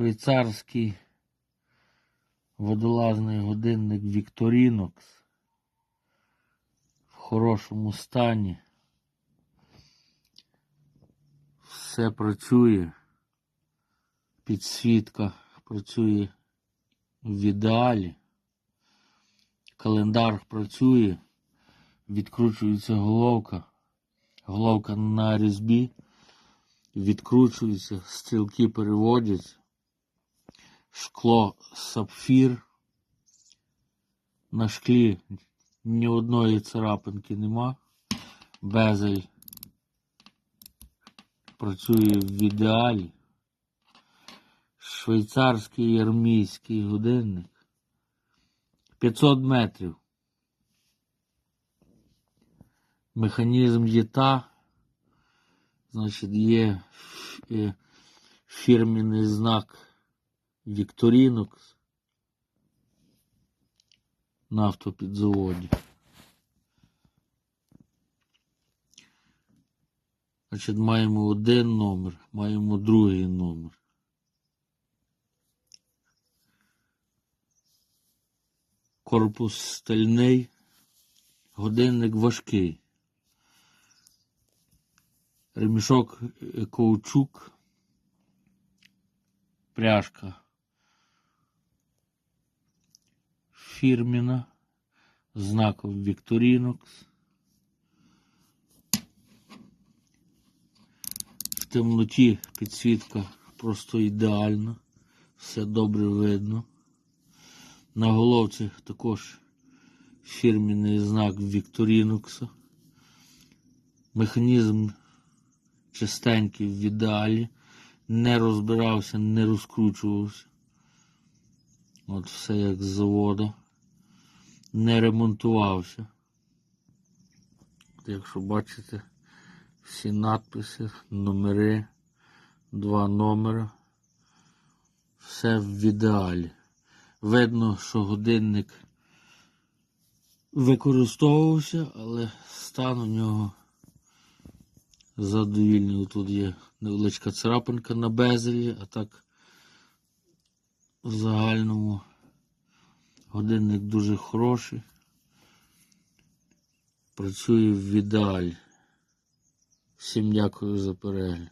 швейцарський водолазний годинник Victorinox в хорошому стані. Все працює. Підсвітка працює в ідеалі. Календар працює. Відкручується головка. Головка на різьбі. Відкручується, стрілки переводяться. Шкло сапфір. На шклі ні одної царапинки нема. Безель працює в ідеалі. Швейцарський армійський годинник. 500 метрів. Механізм є та. Значить, є е, знак Victorinox на автопідзаводі. Значить, маємо один номер, маємо другий номер. Корпус стальний, годинник важкий. Ремішок е, каучук, пряжка фірміна, знаком Victorinox. В темноті підсвітка просто ідеальна, все добре видно. На головці також фірміний знак Victorinox. Механізм чистенький в ідеалі, не розбирався, не розкручувався. От все як з заводу. Не ремонтувався. Якщо бачите, всі надписи, номери, два номера. Все в ідеалі. Видно, що годинник використовувався, але стан у нього задовільний. Тут є невеличка царапинка на безелі, а так в загальному годинник дуже хороший. Працює в ідеалі. Всім дякую за перегляд.